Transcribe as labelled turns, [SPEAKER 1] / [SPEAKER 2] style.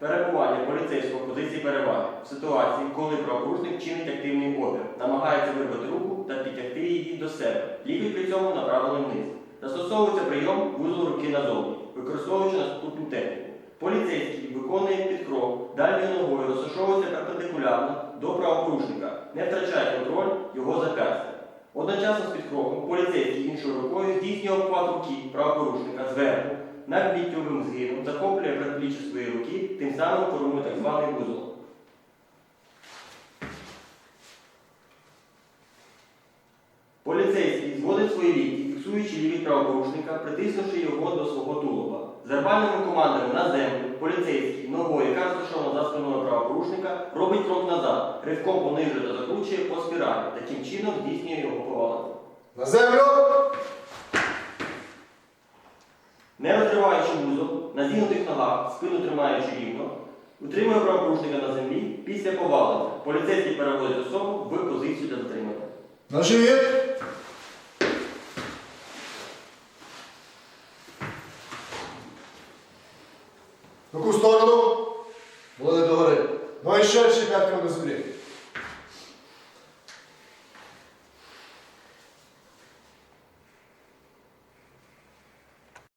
[SPEAKER 1] Перебування поліцейського позиції переваги в ситуації, коли правопорушник чинить активний опір, намагається вирвати руку та підтягти її до себе. Лікоть при цьому направлений вниз. Застосовується прийом вузол руки назовні, використовуючи наступну техніку. Поліцейський виконує підкрок дальньою ногою, розташовується перпендикулярно до правопорушника, не втрачає контроль його зап'ястя. Одночасно з підкроком поліцейський іншою рукою здійснює обхват руки правопорушника зверху, над ліктьовим згином, захоплює предпліччя своєї руки, тим самим формує так званий вузол. Поліцейський зводить свої лікті, фіксуючи лівий правопорушника, притиснувши його до свого тулуба. З вербальними командами на землю поліцейський ногою, яка розташована за спиною правопорушника, робить крок назад, ривком понижує та закручує по спіралі, таким чином здійснює його повалення.
[SPEAKER 2] на
[SPEAKER 1] зігнутих ногах, спину тримаючи рівно, утримує правопорушника на землі після повалення. Поліцейський переводить особу в позицію для затримання.
[SPEAKER 2] На живіт! В яку сторону? Були договори. Ну і ще ще п'ятками на землі.